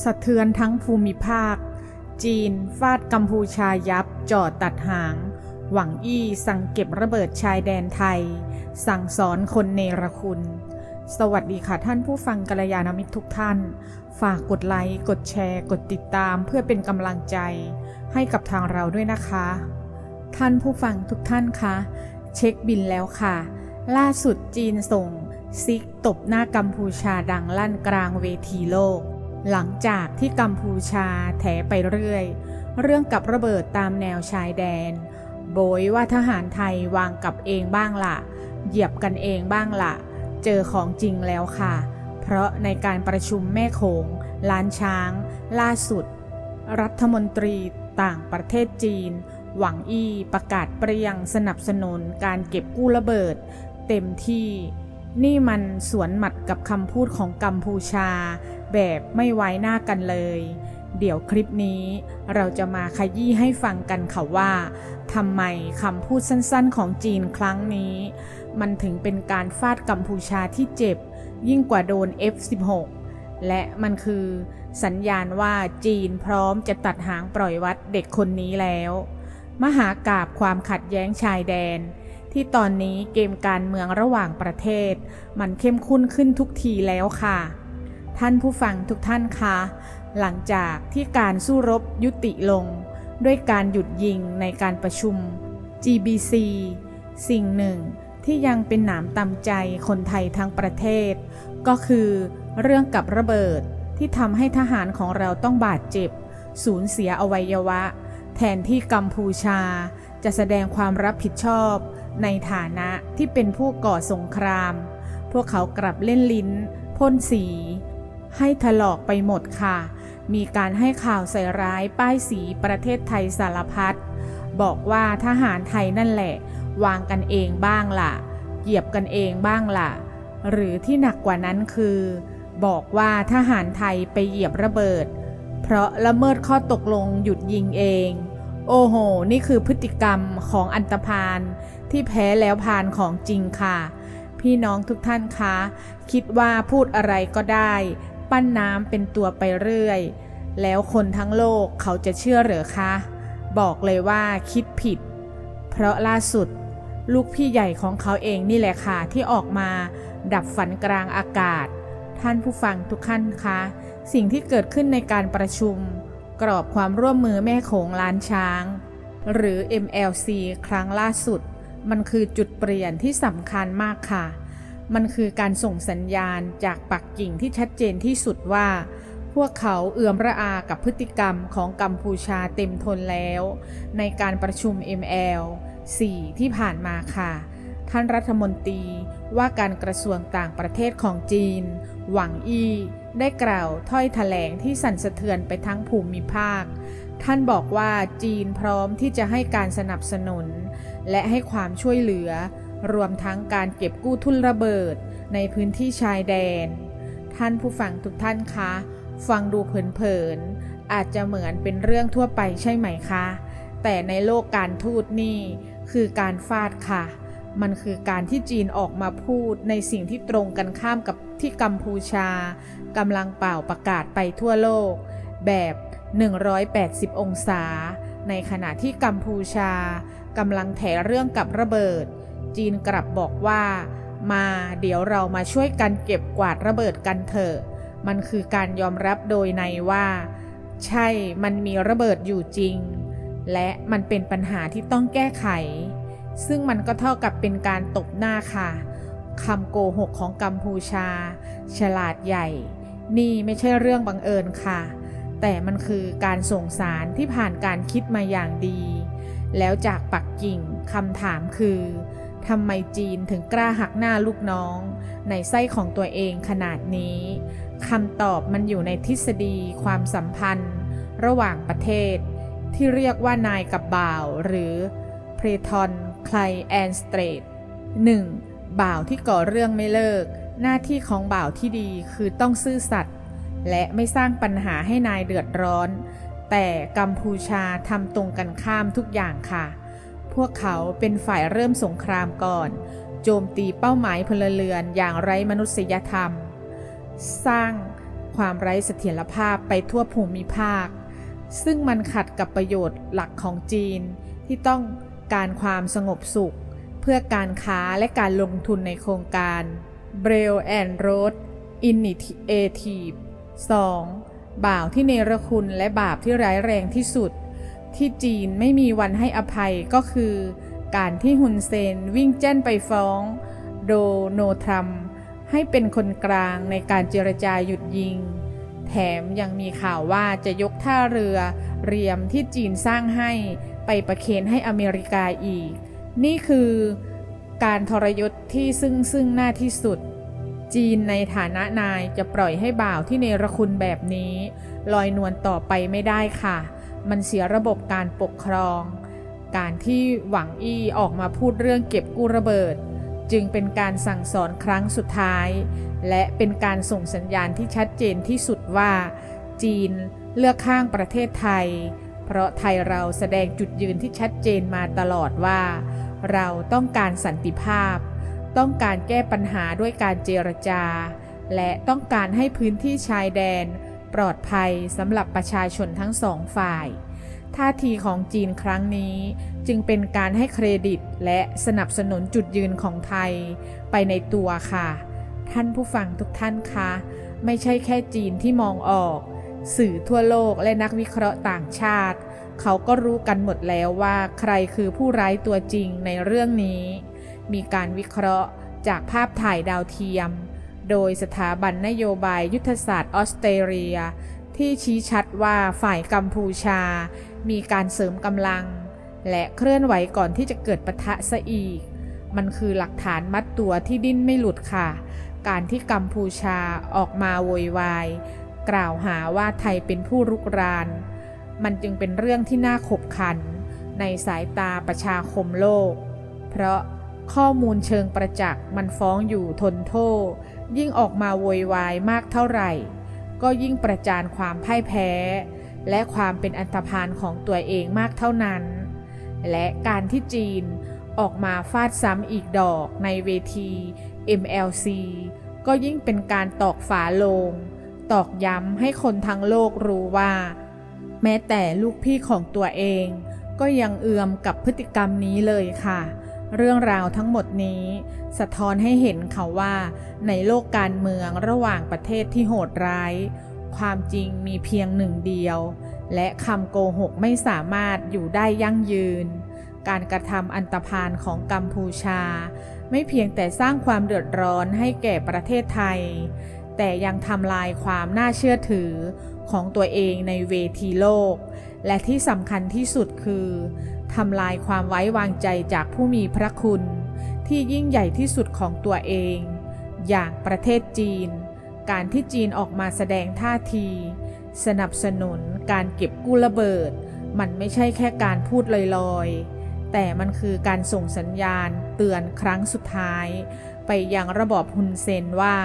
สะเทือนทั้งภูมิภาค จีนฟาดกัมพูชายับจอดตัดหาง หวังอี้สั่งเก็บระเบิดชายแดนไทย สั่งสอนคนเนรคุณ สวัสดีค่ะท่านผู้ฟังกัลยาณมิตรทุกท่าน ฝากกดไลค์กดแชร์ กดติดตามเพื่อเป็นกำลังใจ ให้กับทางเราด้วยนะคะ ท่านผู้ฟังทุกท่านคะเช็คบินแล้วค่ะ ล่าสุดจีนส่งซิกตบหน้ากัมพูชาดังลั่นกลางเวทีโลก หลังจากที่กัมพูชาแถไปเรื่อย เรื่องกับระเบิดตามแนวชายแดน โบยว่าทหารไทยวางกับเองบ้างละเหยียบกันเองบ้างล่ะ เจอของจริงแล้วค่ะ เพราะในการประชุมแม่โขงล้านช้าง ล่าสุด รัฐมนตรีต่างประเทศจีน หวังอี้ประกาศเปรียงสนับสนุนการเก็บกู้ระเบิด เต็มที่ นี่มันสวนหมัดกับคำพูดของกัมพูชา แบบไม่ไว้หน้ากันเลย เดี๋ยวคลิปนี้เราจะมาขยี้ให้ฟังกันค่ะว่าทำไมคำพูดสั้นๆของจีนครั้งนี้ มันถึงเป็นการฟาดกัมพูชาที่เจ็บ ยิ่งกว่าโดน F16 และมันคือสัญญาณว่าจีนพร้อมจะตัดหางปล่อยวัดเด็กคนนี้แล้ว มหากาบความขัดแย้งชายแดน ที่ตอนนี้เกมการเมืองระหว่างประเทศ มันเข้มข้นขึ้นทุกทีแล้วค่ะ ท่านผู้ฟังทุกท่านคะ หลังจากที่การสู้รบยุติลง ด้วยการหยุดยิงในการประชุม GBC สิ่งหนึ่งที่ยังเป็นหนามตำใจคนไทยทั้งประเทศ ก็คือเรื่องกับระเบิดที่ทำให้ทหารของเราต้องบาดเจ็บ สูญเสียอวัยวะ แทนที่กัมพูชา จะแสดงความรับผิดชอบ ในฐานะที่เป็นผู้ก่อสงคราม พวกเขากลับเล่นลิ้น พ่นสี ให้ถลอกไปหมดค่ะ มีการให้ข่าวใส่ร้ายป้ายสีประเทศไทยสารพัด บอกว่าทหารไทยนั่นแหละ วางกันเองบ้างล่ะ เหยียบกันเองบ้างล่ะ หรือที่หนักกว่านั้นคือ บอกว่าทหารไทยไปเหยียบระเบิด เพราะละเมิดข้อตกลงหยุดยิงเอง โอ้โห นี่คือพฤติกรรมของอันตพานที่แพ้แล้วพานของจริงค่ะ พี่น้องทุกท่านคะ คิดว่าพูดอะไรก็ได้ ปั้นน้ำเป็นตัวไปเรื่อย แล้วคนทั้งโลกเขาจะเชื่อหรือคะ บอกเลยว่าคิดผิด เพราะล่าสุด ลูกพี่ใหญ่ของเขาเองนี่แหละค่ะที่ออกมา ดับฝันกลางอากาศ ท่านผู้ฟังทุกท่านคะ สิ่งที่เกิดขึ้นในการประชุม กรอบความร่วมมือแม่โขงล้านช้าง หรือ MLC ครั้งล่าสุด มันคือจุดเปลี่ยนที่สำคัญมากค่ะ มันคือการส่งสัญญาณจากปักกิ่งที่ชัดเจนที่สุดว่า พวกเขาเอื่อมระอากับพฤติกรรมของกัมพูชาเต็มทนแล้ว ในการประชุม ML 4 ที่ผ่านมาค่ะ ท่านรัฐมนตรีว่าการกระทรวงต่างประเทศของจีน หวังอี้ ได้กล่าวถ้อยแถลงที่สั่นสะเทือนไปทั้งภูมิภาค ท่านบอกว่าจีนพร้อมที่จะให้การสนับสนุน และให้ความช่วยเหลือ รวมทั้งการเก็บกู้ทุนระเบิดในพื้นที่ชายแดน ท่านผู้ฟังทุกท่านคะ ฟังดูเผินๆ อาจจะเหมือนเป็นเรื่องทั่วไปใช่ไหมคะ แต่ในโลกการทูตนี่ คือการฟาดค่ะ มันคือการที่จีนออกมาพูดในสิ่งที่ตรงกันข้ามกับที่กัมพูชากำลังเป่าประกาศไปทั่วโลก แบบ 180 องศา ในขณะที่กัมพูชากำลังแถเรื่องกับระเบิด จีนกลับบอกว่า มาเดี๋ยวเรามาช่วยกันเก็บกวาดระเบิดกันเถอะ มันคือการยอมรับโดยในว่า ใช่มันมีระเบิดอยู่จริง และมันเป็นปัญหาที่ต้องแก้ไข ซึ่งมันก็เท่ากับเป็นการตบหน้าค่ะคำโกหกของกัมพูชา ฉลาดใหญ่ นี่ไม่ใช่เรื่องบังเอิญค่ะ แต่มันคือการส่งสารที่ผ่านการคิดมาอย่างดี แล้วจากปักกิ่งคำถามคือ ทำไมจีนถึงกล้าหักหน้าลูกน้อง ในไส้ของตัวเองขนาดนี้คำตอบมันอยู่ในทฤษฎีความสัมพันธ์ ระหว่างประเทศ ที่เรียกว่านายกับบ่าว หรือเพรทอนไคลแอนสเตรท 1. บ่าวที่ก่อเรื่องไม่เลิก หน้าที่ของบ่าวที่ดีคือต้องซื่อสัตย์และไม่สร้างปัญหาให้นายเดือดร้อน แต่กัมพูชาทำตรงกันข้ามทุกอย่างค่ะ พวกเขาเป็นฝ่ายเริ่มสงครามก่อน โจมตีเป้าหมายพลเรือนอย่างไร้มนุษยธรรม สร้างความไร้เสถียรภาพไปทั่วภูมิภาค ซึ่งมันขัดกับประโยชน์หลักของจีนที่ต้องการความสงบสุข เพื่อการค้าและการลงทุนในโครงการ b r a i l and Road Initiative 2. บ่าวที่เนรคุณและบาปที่ร้ายแรงที่สุด ที่จีนไม่มีวันให้อภัยก็คือ การที่ฮุนเซนวิ่งแจ้นไปฟ้อง โดโนทรัมให้เป็นคนกลางในการเจรจาหยุดยิง แถมยังมีข่าวว่าจะยกท่าเรือเรียมที่จีนสร้างให้ไปประเคนให้อเมริกาอีก นี่คือการทรยศที่ซึ่งซึ่งหน้าที่สุด จีนในฐานะนายจะปล่อยให้บ่าวที่เนรคุณแบบนี้ ลอยนวลต่อไปไม่ได้ค่ะ มันเสียระบบการปกครอง การที่หวังอี้ออกมาพูดเรื่องเก็บกู้ระเบิด จึงเป็นการสั่งสอนครั้งสุดท้าย และเป็นการส่งสัญญาณที่ชัดเจนที่สุดว่า จีนเลือกข้างประเทศไทย เพราะไทยเราแสดงจุดยืนที่ชัดเจนมาตลอดว่า เราต้องการสันติภาพ ต้องการแก้ปัญหาด้วยการเจรจา และต้องการให้พื้นที่ชายแดน ปลอดภัยสำหรับประชาชนทั้งสองฝ่าย ท่าทีของจีนครั้งนี้จึงเป็นการให้เครดิตและสนับสนุนจุดยืนของไทยไปในตัวค่ะ ท่านผู้ฟังทุกท่านคะ ไม่ใช่แค่จีนที่มองออก สื่อทั่วโลกและนักวิเคราะห์ต่างชาติ เขาก็รู้กันหมดแล้วว่าใครคือผู้ร้ายตัวจริงในเรื่องนี้ มีการวิเคราะห์จากภาพถ่ายดาวเทียม โดยสถาบันนโยบายยุทธศาสตร์ออสเตรเลีย ที่ชี้ชัดว่าฝ่ายกัมพูชา มีการเสริมกำลัง และเคลื่อนไหวก่อนที่จะเกิดปะทะซะอีก มันคือหลักฐานมัดตัวที่ดิ้นไม่หลุดค่ะ การที่กัมพูชาออกมาโวยวาย กล่าวหาว่าไทยเป็นผู้รุกราน มันจึงเป็นเรื่องที่น่าขบขัน ในสายตาประชาคมโลก เพราะ ข้อมูลเชิงประจักษ์มันฟ้องอยู่ทนโทษ ยิ่งออกมาโวยวายมากเท่าไหร่ ก็ยิ่งประจานความพ่ายแพ้ และความเป็นอันธพาลของตัวเองมากเท่านั้น และการที่จีนออกมาฟาดซ้ำอีกดอกในเวที MLC ก็ยิ่งเป็นการตอกฝาโลง ตอกย้ำให้คนทั้งโลกรู้ว่า แม้แต่ลูกพี่ของตัวเอง ก็ยังเอือมกับพฤติกรรมนี้เลยค่ะ เรื่องราวทั้งหมดนี้ สะท้อนให้เห็นเขาว่าในโลกการเมืองระหว่างประเทศที่โหดร้าย ความจริงมีเพียงหนึ่งเดียว และคำโกหกไม่สามารถอยู่ได้ยั่งยืน การกระทำอันตรพานของกัมพูชา ไม่เพียงแต่สร้างความเดือดร้อนให้แก่ประเทศไทย แต่ยังทำลายความน่าเชื่อถือของตัวเองในเวทีโลก และที่สำคัญที่สุดคือ ทำลายความไว้วางใจจากผู้มีพระคุณ ที่ยิ่งใหญ่ที่สุดของตัวเอง อย่างประเทศจีน การที่จีนออกมาแสดงท่าที สนับสนุนการเก็บกู้ระเบิด มันไม่ใช่แค่การพูดลอยๆ แต่มันคือการส่งสัญญาณเตือนครั้งสุดท้าย ไปยังระบอบฮุนเซนว่า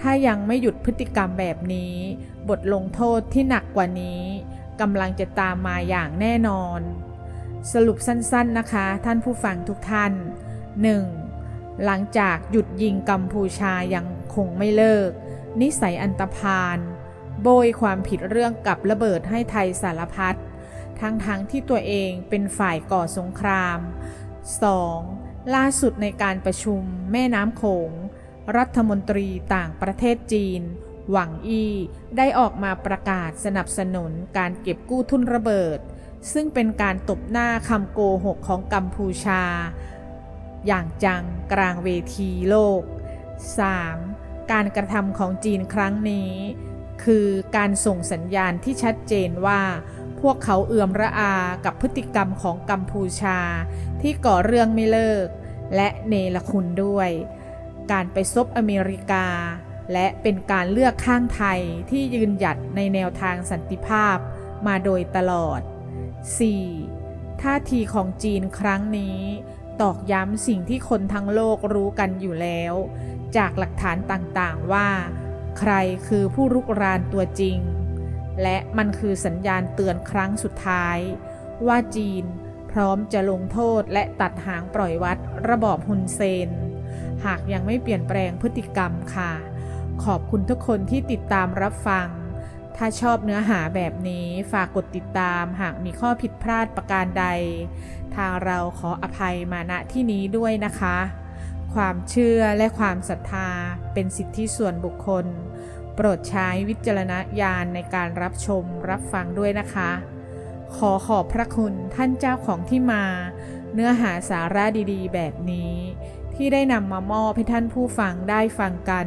ถ้ายังไม่หยุดพฤติกรรมแบบนี้ บทลงโทษที่หนักกว่านี้กำลังจะตามมาอย่างแน่นอน สรุปสั้นๆนะคะ ท่านผู้ฟังทุกท่าน 1. หลังจากหยุดยิงกัมพูชายังคงไม่เลิก นิสัยอันตพาลโบยความผิดเรื่องกับระเบิดให้ไทยสารพัดทั้งๆทที่ตัวเองเป็นฝ่ายก่อสงคราม 2. ล่าสุดในการประชุมแม่น้ำโขง รัฐมนตรีต่างประเทศจีน หวังอี้ได้ออกมาประกาศสนับสนุนการเก็บกู้ทุนระเบิด ซึ่งเป็นการตบหน้าคำโกหกของกัมพูชา อย่างจังกลางเวทีโลก 3. การกระทำของจีนครั้งนี้ คือการส่งสัญญาณที่ชัดเจนว่า พวกเขาเอื่อมระอากับพฤติกรรมของกัมพูชา ที่ก่อเรื่องไม่เลิก และเนรคุณด้วย การไปซบอเมริกา และเป็นการเลือกข้างไทยที่ยืนหยัดในแนวทางสันติภาพมาโดยตลอด 4. ท่าทีของจีนครั้งนี้ ตอกย้ำสิ่งที่คนทั้งโลกรู้กันอยู่แล้ว จากหลักฐานต่างๆว่า ใครคือผู้รุกรานตัวจริง และมันคือสัญญาณเตือนครั้งสุดท้าย ว่าจีนพร้อมจะลงโทษและตัดหางปล่อยวัดระบอบฮุนเซน หากยังไม่เปลี่ยนแปลงพฤติกรรมค่ะ ขอบคุณทุกคนที่ติดตามรับฟัง ถ้าชอบเนื้อหาแบบนี้ฝากกดติดตามหากมีข้อผิดพลาดประการใด ทางเราขออภัยมาณที่นี้ด้วยนะคะ ความเชื่อและความศรัทธาเป็นสิทธิส่วนบุคคล โปรดใช้วิจารณญาณในการรับชมรับฟังด้วยนะคะ ขอขอบพระคุณท่านเจ้าของที่มา เนื้อหาสาระดีๆ แบบนี้ ที่ได้นำมามอบให้ท่านผู้ฟังได้ฟังกัน